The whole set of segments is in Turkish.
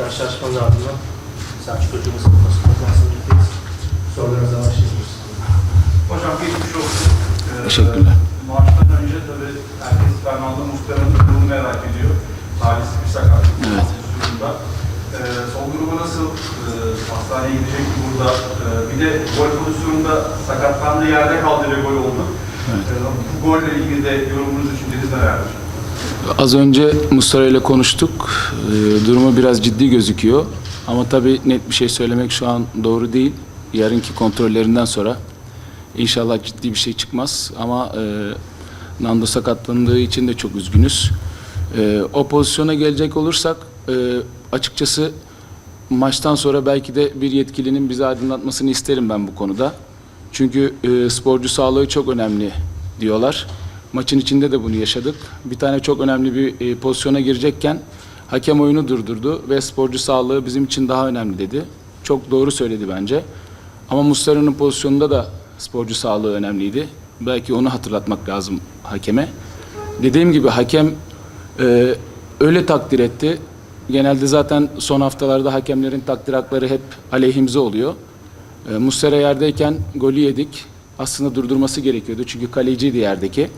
Karşılaşmanın ardından Selçuk Hocamızın basın toplantısını birlikteyiz. Sorularınıza başlayabiliriz. Hocam geçmiş olsun. Ee, Teşekkürler. Maçtan önce tabii herkes Fernando Muslera'nın durumunu merak ediyor. Talihsiz bir sakatlık Evet. pozisyonunda. Ee, son durumu nasıl? Ee, hastaneye gidecek burada? Ee, bir de gol pozisyonunda sakatlandığı yerde kaldı ve gol oldu. Evet. Ee, bu golle ilgili de yorumunuz, düşünceniz nelerdir? Az önce Mustafa ile konuştuk. Ee, durumu biraz ciddi gözüküyor. Ama tabii net bir şey söylemek şu an doğru değil. Yarınki kontrollerinden sonra inşallah ciddi bir şey çıkmaz. Ama e, Nando sakatlandığı için de çok üzgünüz. E, o pozisyona gelecek olursak e, açıkçası maçtan sonra belki de bir yetkilinin bizi aydınlatmasını isterim ben bu konuda. Çünkü e, sporcu sağlığı çok önemli diyorlar. Maçın içinde de bunu yaşadık. Bir tane çok önemli bir e, pozisyona girecekken hakem oyunu durdurdu ve sporcu sağlığı bizim için daha önemli dedi. Çok doğru söyledi bence. Ama Muslera'nın pozisyonunda da sporcu sağlığı önemliydi. Belki onu hatırlatmak lazım hakeme. Dediğim gibi hakem e, öyle takdir etti. Genelde zaten son haftalarda hakemlerin takdir hakları hep aleyhimize oluyor. E, Muslera yerdeyken golü yedik. Aslında durdurması gerekiyordu çünkü kaleciydi yerdeki.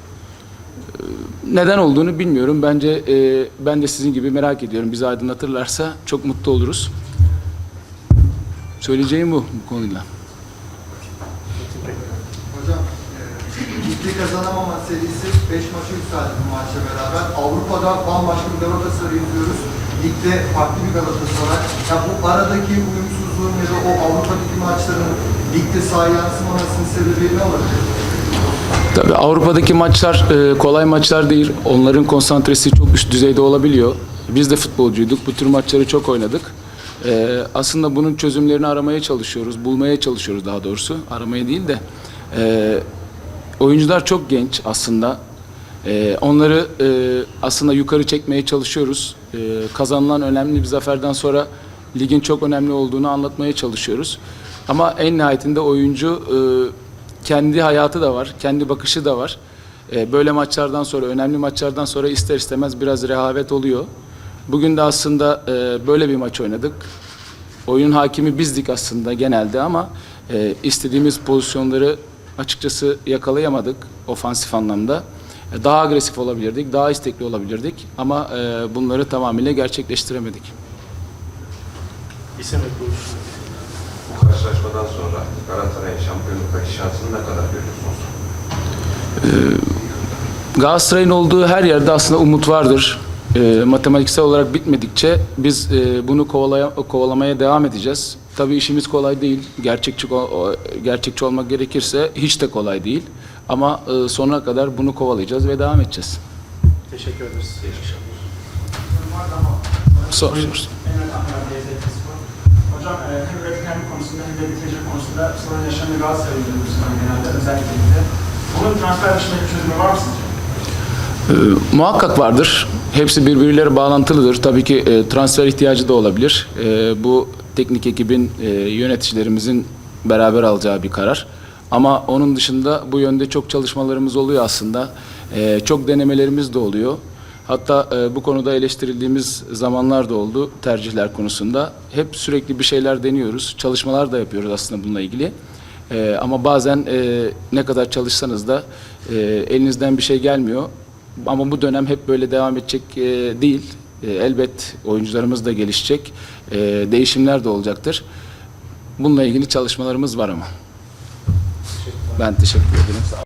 Neden olduğunu bilmiyorum. Bence e, ben de sizin gibi merak ediyorum. Bizi aydınlatırlarsa çok mutlu oluruz. Söyleyeceğim bu bu konuyla. Hocam, e, ligde kazanamama serisi 5 maça yükseldi bu maçla beraber. Avrupa'da bambaşka bir Galatasaray izliyoruz. Ligde farklı bir Galatasaray. Ya bu aradaki uyumsuzluğun ya da o Avrupa'daki maçların ligde sahaya yansımamasının sebebi ne olabilir? Tabii Avrupa'daki maçlar e, kolay maçlar değil. Onların konsantresi çok üst düzeyde olabiliyor. Biz de futbolcuyduk. Bu tür maçları çok oynadık. E, aslında bunun çözümlerini aramaya çalışıyoruz. Bulmaya çalışıyoruz daha doğrusu. Aramaya değil de. E, oyuncular çok genç aslında. E, onları e, aslında yukarı çekmeye çalışıyoruz. E, kazanılan önemli bir zaferden sonra ligin çok önemli olduğunu anlatmaya çalışıyoruz. Ama en nihayetinde oyuncu e, kendi hayatı da var, kendi bakışı da var. E, böyle maçlardan sonra, önemli maçlardan sonra ister istemez biraz rehavet oluyor. Bugün de aslında e, böyle bir maç oynadık. Oyunun hakimi bizdik aslında genelde ama e, istediğimiz pozisyonları açıkçası yakalayamadık ofansif anlamda. E, Daha agresif olabilirdik, daha istekli olabilirdik ama bunları tamamıyla gerçekleştiremedik. İsim ve karşılaşmadan sonra Galatasaray'ın şampiyonluktaki şansını ne kadar görüyorsunuz? Galatasaray'ın olduğu her yerde aslında umut vardır. E, matematiksel olarak bitmedikçe biz e, bunu kovalaya, kovalamaya devam edeceğiz. Tabii işimiz kolay değil. Gerçekçi gerçekçi olmak gerekirse hiç de kolay değil. Ama e, sonuna kadar bunu kovalayacağız ve devam edeceğiz. Teşekkür ederiz. Sor, sor. Bitirici konusunda sorun yaşayan bir Galatasaray izliyoruz bu sene genelde özellikle de. Bunun transfer dışında bir çözümü var mı? E, muhakkak vardır. Hepsi birbirleriyle bağlantılıdır. Tabii ki e, transfer ihtiyacı da olabilir. E, bu teknik ekibin, e, yöneticilerimizin beraber alacağı bir karar. Ama onun dışında bu yönde çok çalışmalarımız oluyor aslında. E, çok denemelerimiz de oluyor. Hatta e, bu konuda eleştirildiğimiz zamanlar da oldu tercihler konusunda. Hep sürekli bir şeyler deniyoruz. Çalışmalar da yapıyoruz aslında bununla ilgili. E, ama bazen e, ne kadar çalışsanız da e, elinizden bir şey gelmiyor. Ama bu dönem hep böyle devam edecek e, değil. E, elbet oyuncularımız da gelişecek. E, değişimler de olacaktır. Bununla ilgili çalışmalarımız var ama. Ben teşekkür ederim.